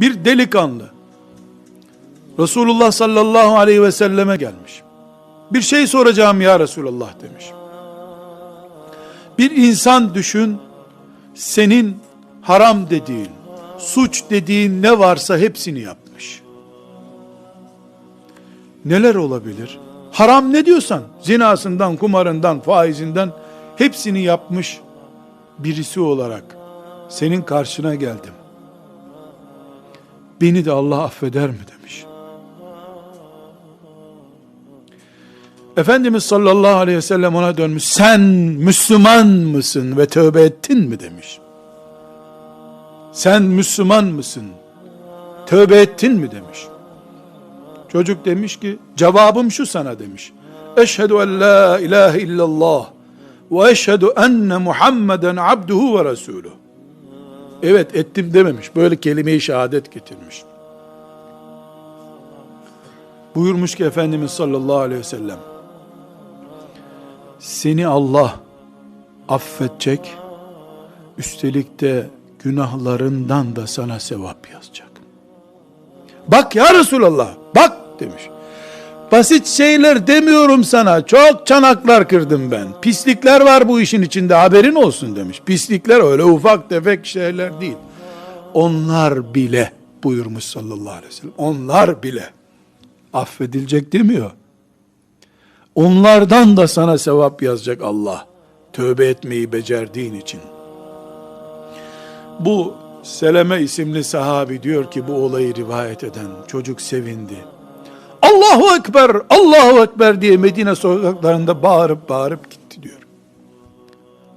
Bir delikanlı Resulullah sallallahu aleyhi ve selleme gelmiş. Bir şey soracağım ya Resulullah demiş. Bir insan düşün, senin haram dediğin, suç dediğin ne varsa hepsini yapmış. Neler olabilir? Haram ne diyorsan, zinasından, kumarından, faizinden hepsini yapmış birisi olarak senin karşına geldim. Beni de Allah affeder mi demiş. Efendimiz sallallahu aleyhi ve sellem ona dönmüş. Sen Müslüman mısın ve tövbe ettin mi demiş. Sen Müslüman mısın? Tövbe ettin mi demiş. Çocuk demiş ki cevabım şu sana demiş. Eşhedü en la ilahe illallah ve eşhedü enne Muhammeden abduhu ve resuluhu. Evet ettim dememiş. Böyle kelime-i şehadet getirmiş. Buyurmuş ki Efendimiz sallallahu aleyhi ve sellem seni Allah affedecek üstelik de günahlarından da sana sevap yazacak. Bak ya Resulallah bak demiş. Basit şeyler demiyorum sana. Çok çanaklar kırdım ben. Pislikler var bu işin içinde haberin olsun demiş. Pislikler öyle ufak tefek şeyler değil. Onlar bile buyurmuş sallallahu aleyhi ve sellem. Onlar bile affedilecek demiyor. Onlardan da sana sevap yazacak Allah. Tövbe etmeyi becerdiğin için. Bu Seleme isimli sahabi diyor ki bu olayı rivayet eden çocuk sevindi. Allahu Ekber, Allahu Ekber diye Medine sokaklarında bağırıp bağırıp gitti diyor.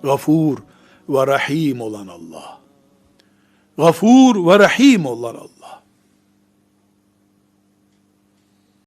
Gafur ve Rahim olan Allah. Gafur ve Rahim olan Allah.